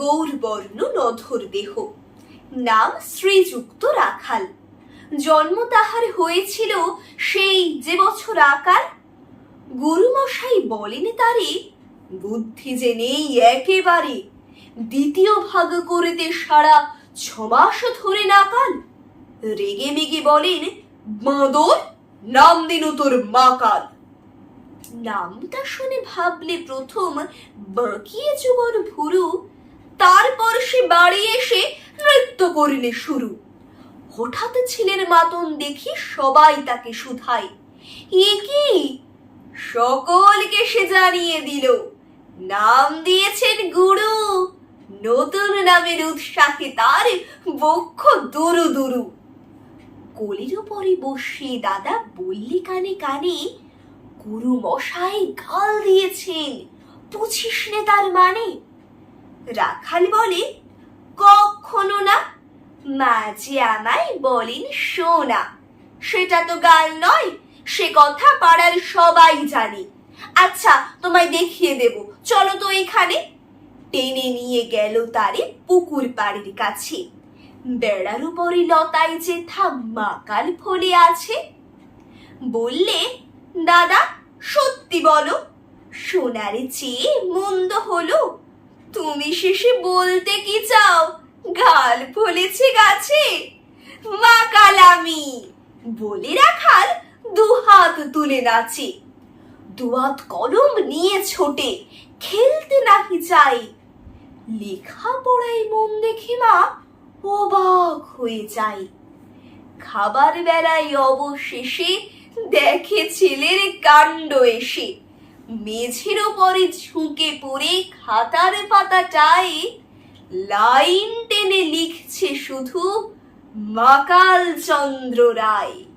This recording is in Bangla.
গৌরবর্ণ নধর দেহ নাম শ্রীযুক্ত রাখাল। জন্ম তাহার হয়েছিল সেই যে বছর আকার। গুরুমশাই বলেন তারে, বুদ্ধি যে নেই একেবারে। দ্বিতীয় ভাগ করিতে সারা ছমাস ধরে নাকাল রেগে মেগে বলেন, বাঁদর, নাম দিন তোর মাকাল নামটা শুনে ভাবলে প্রথম বাঁকিয়ে যুবন ভুরু তারপর সে বাড়ি এসে নৃত্য করিলে শুরু। হঠাৎ ছেলের মাতন দেখি সবাই তাকে শুধায়। এ কি? সকলকে সে জানিয়ে দিল, নাম দিয়েছেন গুরু। নতুন নামের উৎসাহে তার বক্ষ দুরু দুরু। কলির উপরে বসে দাদা বললি কানে কানে, গুরু মশাই গাল দিয়েছেন, বুঝিস নে তার মানে? রাখাল বলে, কখনো না, মাঝে আমায় বলেন শোনা। সেটা তো গাল নয়, সে কথা পাড়ার সবাই জানে। আচ্ছা তোমায় দেখিয়ে দেব। চলো তো এখানে। টেনে নিয়ে গেল তারে পুকুর পাড়ির কাছে। বেড়ার উপরে লতায় যে মাকাল ফলে আছে। বললে, দাদা, সত্যি বলো, সোনার চেয়ে মন্দ হলো তুমি শেষে বলতে কি চাও? গাল ফলেছে গাছে। মাকাল আমি বলে রাখাল দু হাত তুলে নাচে। দুয়াত কলম নিয়ে ছোটে, খেলতে নাকি চাই। লেখা পড়াই মন দেখে মা অবাক হয়ে যায়। খাবার বেলায় অবশেষে দেখে ছেলের কাণ্ড এসে। মেঝের উপরে ঝুঁকে পড়ে খাতার পাতাটায় লাইন টেনে লিখছে শুধু মাকাল চন্দ্র রায়।